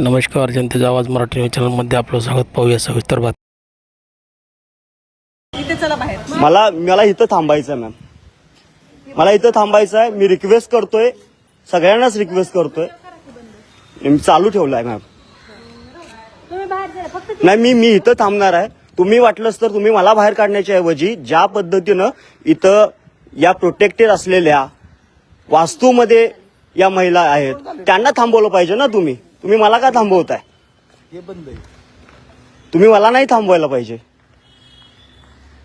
नमस्कार जनतेचा आवाज मराठी न्यूज चॅनलमध्ये आपलं स्वागत. पाहूया सविस्तर बात इथे चला बाहेर. मला मला इथं थांबायचं आहे मॅम मला इथं थांबायचं आहे मी रिक्वेस्ट करतोय. सगळ्यांनाच रिक्वेस्ट करतोय. मी चालू ठेवलाय मॅम तुम्ही बाहेर जा फक्त नाही मी मी इथं थांबणार आहे. तुम्ही वाटलंच तर तुम्ही मला बाहेर काढण्याच्या ऐवजी ज्या पद्धतीनं इथं या प्रोटेक्टेड असलेल्या वास्तूमध्ये या महिला आहेत त्यांना थांबवलं पाहिजे ना तुम्ही? तुम्ही मला का थांबवताय? तुम्ही मला नाही थांबवायला पाहिजे.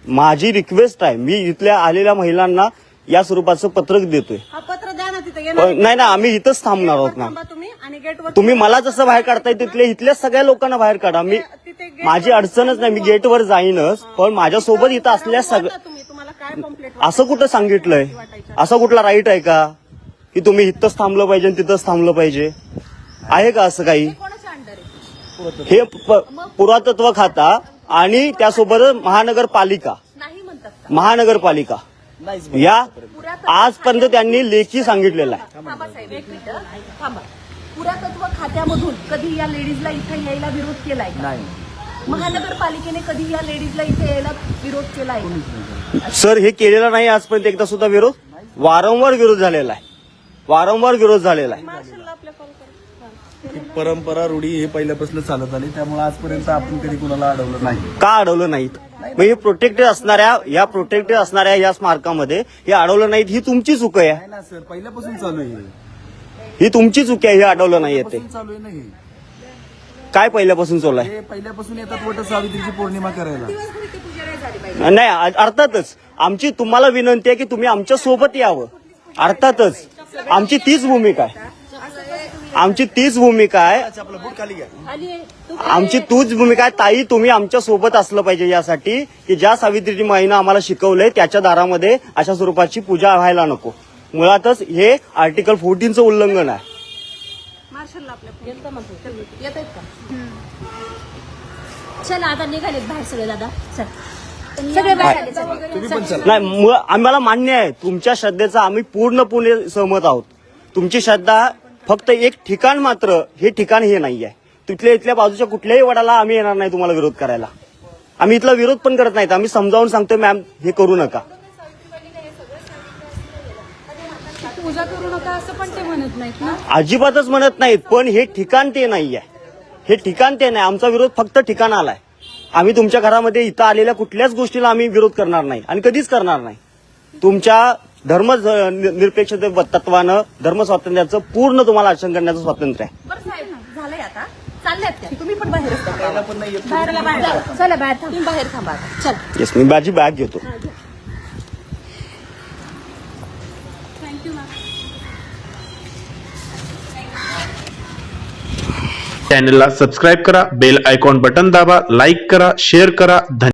माझी रिक्वेस्ट आहे मी इथल्या आलेल्या महिलांना या स्वरूपाचं पत्रक देतोय. हा पत्र द्या ना तिथे अ, येणार नाही ना आम्ही इथंच थांबणार आहोत ना. थांबा तुम्ही आणि गेटवर तुम्ही मला जसं बाहेर काढताय तिथले इथल्या सगळ्या लोकांना बाहेर काढा. मी तिथे gate माझी अडचणच नाही मी गेटवर जाईनच पण माझ्यासोबत इथं असल्या सगळ्या तुम्ही तुम्हाला काय कम्प्लेट असं कुठं सांगितलंय? असं कुठला राईट आहे का? की तुम्ही इथंच थांबलं पाहिजे आणि तिथंच थांबलं पाहिजे? आहे का असं काही? कोणाच्या अंडर आहे? हे प- पुरातत्व खाता आणि त्यासोबत महानगरपालिका. नाही म्हणतात का? महानगरपालिका. या आजपर्यंत त्यांनी लेखी सांगितलेलं आहे. थांबा साहेब एक मिनिट. थांबा. पुरातत्व खात्यामधून कधी या लेडीजला इथे यायला विरोध केलाय का? महानगरपालिकेने कधी या लेडीजला इथे यायला विरोध केलाय का? सर हे केलेलं नाही आजपर्यंत एकदा सुद्धा विरोध? वारंवार विरोध झालेला आहे. वारंवार विरोध झालेला आहे. ही परंपरा रूढी हे पहिल्यापासून चालत आली त्यामुळे आजपर्यंत आपण कधी कुणाला अडवलं नाही. का अडवलं नाहीत? मग हे प्रोटेक्टेड असणाऱ्या या प्रोटेक्टेड असणाऱ्या या स्मारकामध्ये हे अडवलं नाहीत ही तुमची चूक आहे. नाही ना सर पहिल्यापासून चालू आहे हे. तुमची चूक आहे हे अडवलं नाही ते पहिल्यापासून चालू आहे ना हे. काय पहिल्यापासून चालू आहे? हे पहिल्यापासून येतात वट सावित्रीची पौर्णिमा करायला. नाही नाही अ- अर्थातच आमची तुम्हाला विनंती आहे की तुम्ही आमच्यासोबत यावं. अर्थातच आमची तीच भूमिका आहे. आमची तीच भूमिका आहे. आमची तूच भूमिका आहे. ताई तुम्ही आमच्यासोबत असलं पाहिजे यासाठी की ज्या सावित्रीची महिना आम्हाला शिकवलंय त्याच्या दारामध्ये अशा स्वरूपाची पूजा व्हायला नको. मुळातच हे आर्टिकल फोर्टीनचं उल्लंघन आहे. मार्शलला आपल्या येतं म्हणतो येत आहेत का? चल आता निघालेत बाहेर सगळे दादा. चल. सगळे बाहेर आले चल. नाही मुळ- आम्हाला मान्य आहे तुमच्या श्रद्धेचा आम्ही पूर्णपणे सहमत आहोत. तुमची श्रद्धा फक्त एक ठिकाण मात्र हे ठिकाण हे नाही आहे तिथल्या इथल्या बाजूच्या कुठल्याही वडाला आम्ही येणार नाही तुम्हाला विरोध करायला. आम्ही इथला विरोध पण करत नाहीत. आम्ही समजावून सांगतोय मॅम हे करू नका. अजिबातच म्हणत नाहीत पण हे ठिकाण ते नाही आहे हे ठिकाण ते नाही. आमचा विरोध फक्त ठिकाणाला आहे आम्ही तुमच्या घरामध्ये इथं आलेल्या कुठल्याच गोष्टीला आम्ही विरोध करणार नाही आणि कधीच करणार नाही. तुमच्या धर्म निरपेक्ष तत्वानं धर्म स्वातंत्र्याचं पूर्ण तुम्हाला आचरण करण्याचं स्वातंत्र्य आहे. बरं साहेब झालंय आता. चालल्यात त्या. तुम्ही पण बाहेर बाहेरला बाहेर चला बाहेर थांब. तुम्ही बाहेर थांबा आता. चल. येस मी माझी बॅग घेतो. चॅनलला सबस्क्राईब करा बेल आयकॉन बटन दाबा लाईक करा शेअर करा. धन्यवाद